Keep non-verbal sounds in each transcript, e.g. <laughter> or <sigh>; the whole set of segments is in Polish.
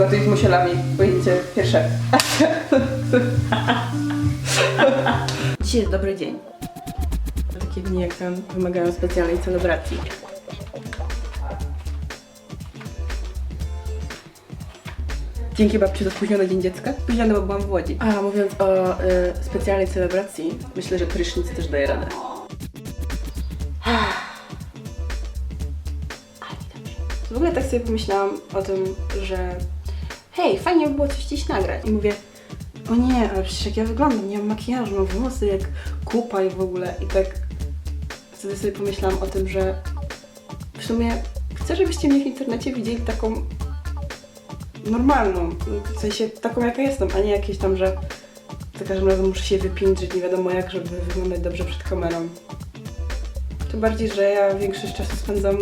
Gotuj z musielami. Pojęcie pierwsze. Dzisiaj jest dobry dzień. Takie dni jak ten wymagają specjalnej celebracji. Dzięki babci za spóźniony Dzień Dziecka. Spóźniony, bo byłam w Łodzi. A mówiąc o y, specjalnej celebracji, myślę, że prysznic też daje radę. W ogóle tak sobie pomyślałam o tym, że hej, fajnie by było coś dziś nagrać. I mówię, o nie, ale przecież jak ja wyglądam, nie mam makijażu, mam włosy jak kupa i w ogóle. I tak wtedy sobie pomyślałam o tym, że w sumie chcę, żebyście mnie w internecie widzieli taką normalną, w sensie taką jaka jestem, a nie jakieś tam, że za każdym razem muszę się wypiętrzyć nie wiadomo jak, żeby wyglądać dobrze przed kamerą. Tym bardziej, że ja większość czasu spędzam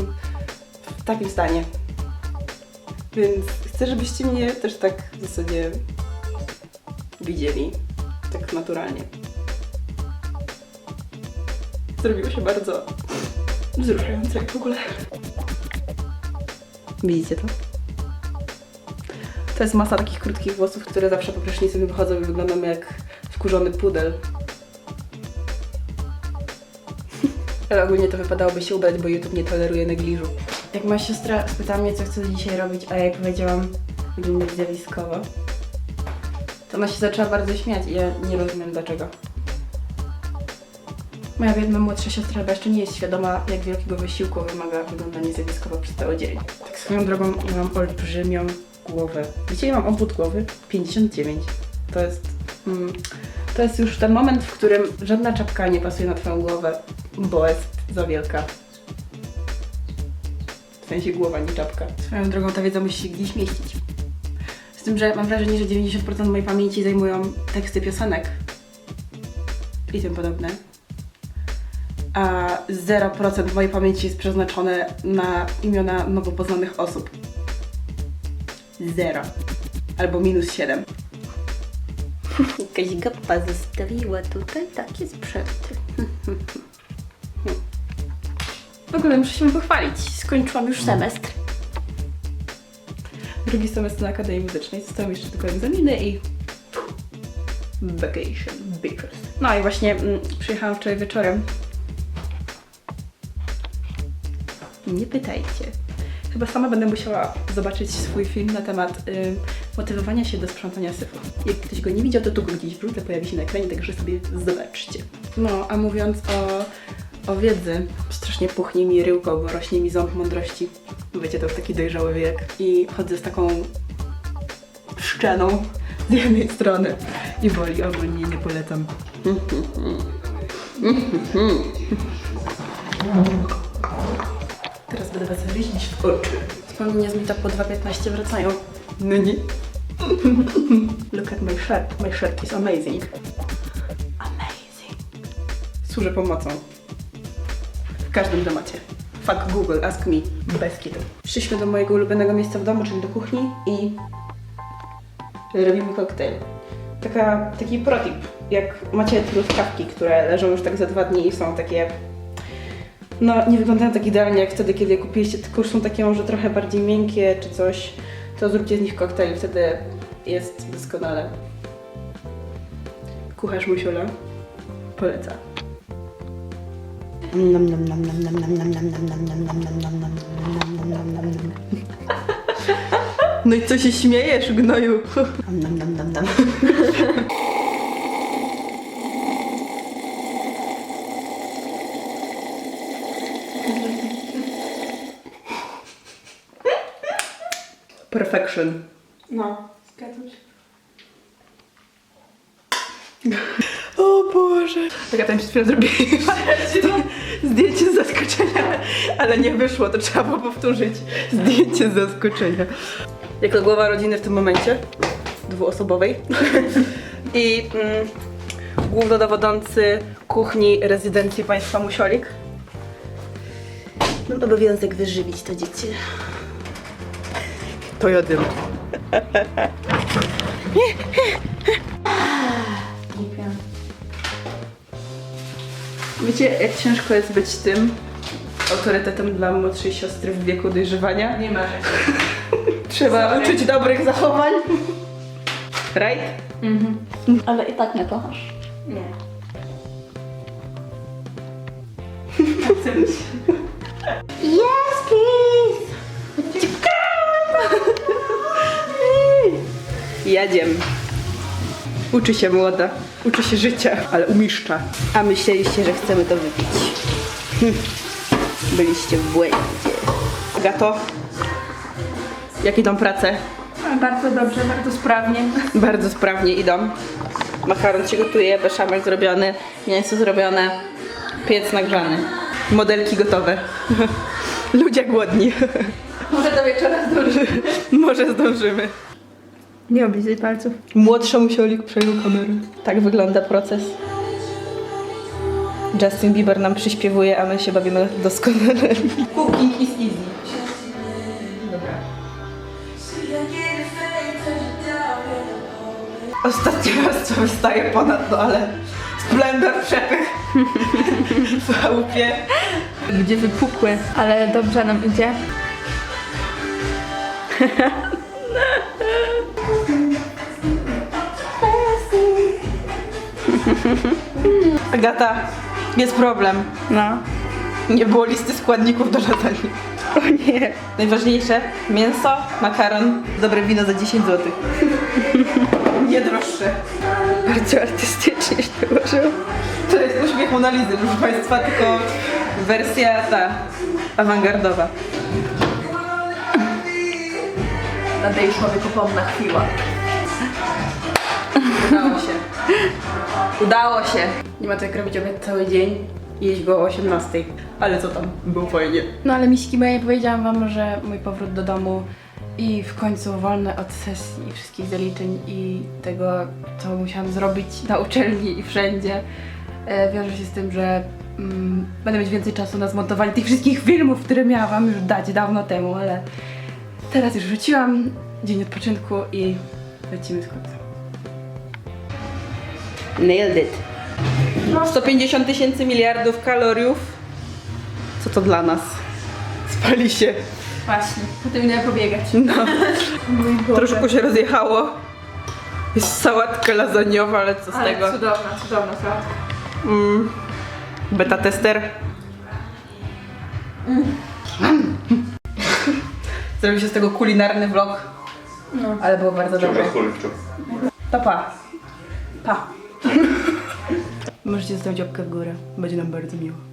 w takim stanie. Więc chcę, żebyście mnie też tak w zasadzie widzieli. Tak naturalnie. Zrobiło się bardzo wzruszające jak w ogóle. Widzicie to? To jest masa takich krótkich włosów, które zawsze po prysznicu mi wychodzą i wyglądam jak wkurzony pudel. Ale ogólnie to wypadałoby się ubrać, bo YouTube nie toleruje negliżu. Jak moja siostra spytała mnie, co chcę dzisiaj robić, a ja jej powiedziałam, wyglądać zjawiskowo, to ona się zaczęła bardzo śmiać i ja nie rozumiem dlaczego. Moja biedna młodsza siostra chyba jeszcze nie jest świadoma, jak wielkiego wysiłku wymaga wyglądanie zjawiskowo przez cały dzień. Tak swoją drogą, mam olbrzymią głowę. Dzisiaj mam obwód głowy 59. To jest... Mm, to jest już ten moment, w którym żadna czapka nie pasuje na twoją głowę, bo jest za wielka. W sensie głowa, nie czapka. Swoją drogą ta wiedza musi się gdzieś mieścić. Z tym, że mam wrażenie, że 90% mojej pamięci zajmują teksty piosenek i tym podobne. A 0% mojej pamięci jest przeznaczone na imiona nowo poznanych osób. Zero. Albo minus 7. Jakaś gapa zostawiła tutaj takie sprzęty. <laughs> W ogóle muszę się pochwalić. Skończyłam już semestr. Drugi semestr na Akademii Muzycznej. Zostały jeszcze tylko egzaminy i... Vacation, bitches. No i właśnie mm, przyjechałam wczoraj wieczorem. Nie pytajcie. Chyba sama będę musiała zobaczyć swój film na temat y, motywowania się do sprzątania syfu. Jak ktoś go nie widział, to tu go gdzieś wrócę, pojawi się na ekranie, także sobie zobaczcie. No, a mówiąc o, o wiedzy, strasznie puchnie mi ryłko, bo rośnie mi ząb mądrości. Wiecie, to już taki dojrzały wiek. I chodzę z taką szczeną z jednej strony i boli, ogólnie nie polecam. Teraz będę was ryździć w oczy. Wspomnienia z meetupu po 2.15 wracają. No nie. Look at my shirt. My shirt is amazing. Amazing. Służę pomocą. W każdym temacie. Fuck Google, ask me. Bez kitu. Przyszliśmy do mojego ulubionego miejsca w domu, czyli do kuchni i robimy koktajl. Taka, taki protip. Jak macie truskawki, które leżą już tak za dwa dni i są takie no, nie wyglądają tak idealnie jak wtedy, kiedy je kupiliście, tylko już są takie może trochę bardziej miękkie czy coś, to zróbcie z nich koktajl, wtedy jest doskonale. Kucharz Musiula poleca. No i co się śmiejesz, gnoju? Perfection. No, zgadzam się. Boże. Tak ja tam przed chwilą zrobiłam <laughs> zdjęcie z zaskoczenia, ale nie wyszło, to trzeba było powtórzyć. Zdjęcie z zaskoczenia. Jako głowa rodziny w tym momencie, dwuosobowej <laughs> i mm, głównodowodzący kuchni rezydencji państwa Musiolik. Mam obowiązek wyżywić to dziecię. To jadym. <laughs> Wiecie, jak ciężko jest być tym autorytetem dla młodszej siostry w wieku dojrzewania? Nie ma. <laughs> Trzeba uczyć dobrych zachowań. Right? Ale i tak mnie kochasz. Nie. Yes, please! Jadziem. Uczy się młoda. Uczy się życia, ale umiszcza. A myśleliście, że chcemy to wypić. Hm. Byliście w błędzie. Gato, jak idą prace? Bardzo dobrze, bardzo sprawnie. Bardzo sprawnie idą. Makaron się gotuje, beszamel zrobiony, mięso zrobione, piec nagrzany. Modelki gotowe. <laughs> Ludzie głodni. Może do wieczora zdążymy. <laughs> Może zdążymy. Nie oblizaj palców. Młodszemu siolik przejął kamerę. Tak wygląda proces. Justin Bieber nam przyśpiewuje, a my się bawimy doskonale. Cooking is easy. Dobra. Ostatni raz co wystaje ponad, no ale splendor, przepych w chałupie. Gdzie wypukły, ale dobrze nam idzie. <laughs> Agata, jest problem. No. Nie było listy składników do lasagne. O nie. Najważniejsze, mięso, makaron, dobre wino za 10 zł. <laughs> Nie droższe. Bardzo artystycznie się ułożył. To jest uśmiech Monalizy, proszę Państwa, tylko wersja ta awangardowa. Nadejszła wiekopomna chwila. Udało się. Udało się. Nie ma to jak robić obiad cały dzień i jeść go o 18. Ale co tam, było fajnie. No ale miśki moje, powiedziałam wam, że mój powrót do domu i w końcu wolne od sesji i wszystkich zaliczeń i tego, co musiałam zrobić na uczelni i wszędzie, e, wiąże się z tym, że mm, będę mieć więcej czasu na zmontowanie tych wszystkich filmów, które miałam wam już dać dawno temu, ale teraz już wróciłam, dzień odpoczynku i lecimy z. Nailed it. 150 tysięcy miliardów kaloriów. Co to dla nas? Spali się. Właśnie, potem idę pobiegać. No. Troszkę się rozjechało. Jest sałatka lasagnowa, ale co z Ale tego? cudowna, cudowna sałatka. Mm. Beta tester. Zrobił się z tego kulinarny vlog. No. Ale było bardzo dobre. Kurczę. To pa. Pa. <laughs> Możecie zostawić łapkę w górę. Będzie nam bardzo miło.